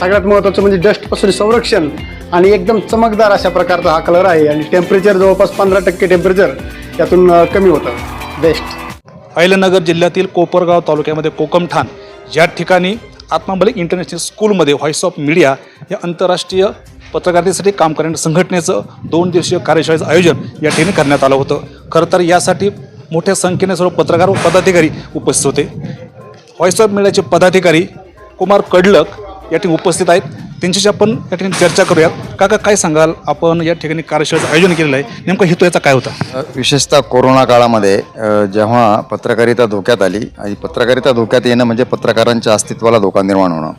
सगळ्यात महत्त्वाचं म्हणजे डस्टपासून संरक्षण आणि एकदम चमकदार अशा प्रकारचा हा कलर आहे. आणि टेम्परेचर जवळपास पंधरा टक्के टेम्परेचर यातून कमी होतं. बेस्ट अहिल्यानगर जिल्ह्यातील कोपरगाव तालुक्यामध्ये कोकमठाण या ठिकाणी आत्माबलिक इंटरनॅशनल स्कूलमध्ये व्हॉइस ऑफ मीडिया या आंतरराष्ट्रीय पत्रकारितेसाठी काम करणाऱ्या संघटनेचं दोन दिवसीय कार्यशाळेचं आयोजन या ठिकाणी करण्यात आलं होतं. खरं तर यासाठी मोठ्या संख्येने सर्व पत्रकार व पदाधिकारी उपस्थित होते. व्हॉइस ऑफ मीडियाचे पदाधिकारी कुमार कडलक या ठिकाणी उपस्थित आहेत. त्यांच्याशी आपण या ठिकाणी चर्चा करूयात. काका काय सांगाल? आपण या ठिकाणी कार्यशाळेचं आयोजन केलेलं आहे. नेमका हेतू याचा काय होता? विशेषतः कोरोना काळामध्ये जेव्हा पत्रकारिता धोक्यात आली आणि पत्रकारिता धोक्यात येणं म्हणजे पत्रकारांच्या अस्तित्वाला धोका निर्माण होणं.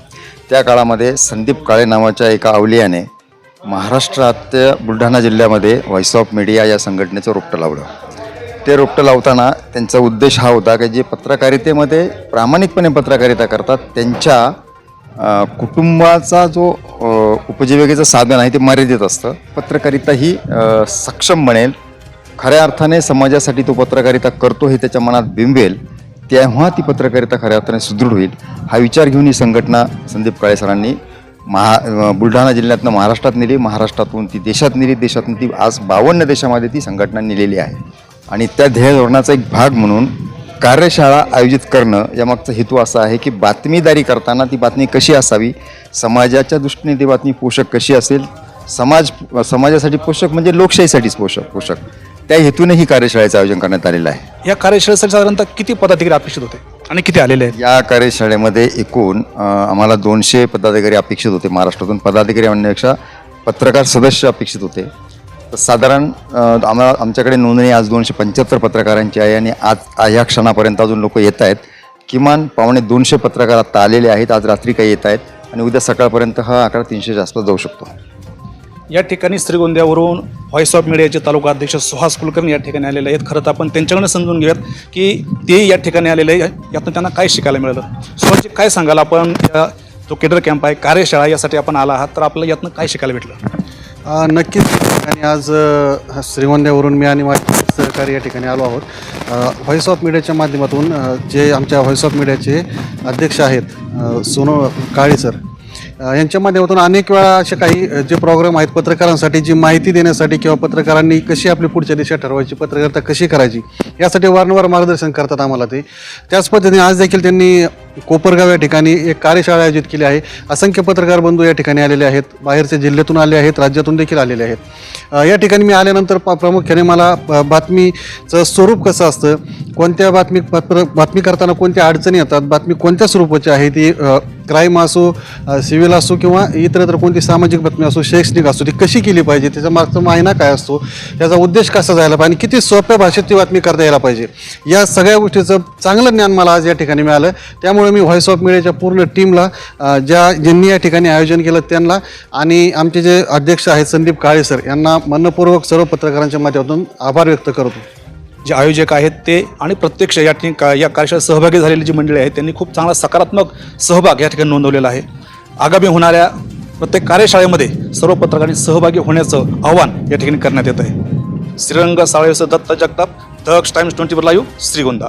त्या काळामध्ये संदीप काळे नावाच्या एका अवलियाने महाराष्ट्रात बुलढाणा जिल्ह्यामध्ये व्हॉइस ऑफ मीडिया या संघटनेचं रोपटं लावलं. ते रोपटं लावताना त्यांचा उद्देश हा होता की जे पत्रकारितेमध्ये प्रामाणिकपणे पत्रकारिता करतात त्यांच्या अ, कुटुंबाचा जो अ, उपजीविकेचं साधन आहे ते मर्यादित असतं. पत्रकारिता ही अ, सक्षम बनेल. खऱ्या अर्थाने समाजासाठी तो पत्रकारिता करतो हे त्याच्या मनात बिंबेल. तेव्हा ती पत्रकारिता खऱ्या अर्थाने सुदृढ होईल. हा विचार घेऊन ही संघटना संदीप काळे सरांनी महा अ, बुलढाणा जिल्ह्यातनं महाराष्ट्रात नेली. महाराष्ट्रातून ती देशात नेली. देशातून ती आज बावन्न देशामध्ये ती संघटना नेलेली आहे. आणि त्या ध्येय धोरणाचा एक भाग म्हणून कार्यशाळा आयोजित करणं यामागचा हेतू असा आहे की बातमीदारी करताना ती बातमी कशी असावी? समाजाच्या दृष्टीने ती बातमी पोषक कशी असेल? समाज समाजासाठी पोषक म्हणजे लोकशाहीसाठीच पोषक पोषक. त्या हेतूने ही कार्यशाळेचं आयोजन करण्यात आलेलं आहे. या कार्यशाळेसाठी साधारणतः किती पदाधिकारी अपेक्षित होते आणि किती आलेले आहेत? या कार्यशाळेमध्ये एकूण आम्हाला दोनशे पदाधिकारी अपेक्षित होते महाराष्ट्रातून. पदाधिकारी म्हणण्यापेक्षा पत्रकार सदस्य अपेक्षित होते. साधारण आम्हाला आमच्याकडे नोंदणी आज दोनशे पंच्याहत्तर पत्रकारांची आहे आणि आज ह्या क्षणापर्यंत अजून लोक येत आहेत. किमान पावणे दोनशे पत्रकार आत्ता आलेले आहेत आज रात्री काही येत आहेत आणि उद्या सकाळपर्यंत हा आकडा तीनशेच्या आसपास जाऊ शकतो. या ठिकाणी श्रीगोंद्यावरून व्हॉइस ऑफ मीडियाचे तालुका अध्यक्ष सुहास कुलकर्णी या ठिकाणी आलेले आहेत. खरं तर आपण त्यांच्याकडनं समजून घेऊयात की ते या ठिकाणी आलेले आहे यातून त्यांना काय शिकायला मिळालं? सुहासजी काय सांगाल आपण? जो केडर कॅम्प आहे कार्यशाळा यासाठी आपण आला आहात. तर आपल्याला यातनं काय शिकायला भेटलं? नक्कीच. आणि आज अ, श्रीगोंद्यावरून मी आणि माझे सहकारी या ठिकाणी आलो आहोत. व्हॉइस ऑफ मीडियाच्या माध्यमातून जे आमच्या व्हॉइस ऑफ मीडियाचे अध्यक्ष आहेत सोनू सोनो काळे सर यांच्या माध्यमातून अनेक वेळा असे काही जे प्रोग्राम आहेत पत्रकारांसाठी जी माहिती देण्यासाठी किंवा पत्रकारांनी कशी आपली पुढच्या दिशा ठरवायची पत्रकारिता कशी करायची यासाठी वारंवार मार्गदर्शन करतात आम्हाला ते. त्याच पद्धतीने आज देखील त्यांनी कोपरगाव या ठिकाणी एक कार्यशाळा आयोजित केली आहे. असंख्य पत्रकार बंधू या ठिकाणी आलेले आहेत बाहेरच्या जिल्ह्यातून आले आहेत राज्यातून देखील आलेले आहेत. या ठिकाणी मी आल्यानंतर प- प्रामुख्याने मला बातमीचं स्वरूप कसं असतं कोणत्या बातमी पत्र बातमी करताना कोणत्या अडचणी येतात बातमी कोणत्या स्वरूपाची आहे ती क्राईम असो सिव्हिल असो किंवा इतरत्र कोणती सामाजिक बातमी असो शैक्षणिक असो ती कशी केली पाहिजे त्याचा मागचा मायना काय असतो त्याचा उद्देश कसा जायला पाहिजे आणि किती सोप्या भाषेत ती बातमी करता यायला पाहिजे. या सगळ्या गोष्टीचं चांगलं ज्ञान मला आज या ठिकाणी मिळालं. त्यामुळे मी व्हॉइस ऑफ मीडियाच्या पूर्ण टीमला ज्या ज्यांनी या ठिकाणी आयोजन केलं त्यांना आणि आमचे जे अध्यक्ष आहेत संदीप काळे सर यांना मनपूर्वक सर्व पत्रकारांच्या माध्यमातून आभार व्यक्त करतो. जे आयोजक आहेत ते आणि प्रत्यक्ष या ठिकाणी का- या कार्यशाळेत सहभागी झालेली जी मंडळी आहेत त्यांनी खूप चांगला सकारात्मक सहभाग या ठिकाणी नोंदवलेला आहे. आगामी होणाऱ्या प्रत्येक कार्यशाळेमध्ये सर्व पत्रकारांनी सहभागी होण्याचं आव्हान या ठिकाणी करण्यात येत आहे. Shrirang साळेसह Datta Jagtap Daksh times twenty four live Shrigonda.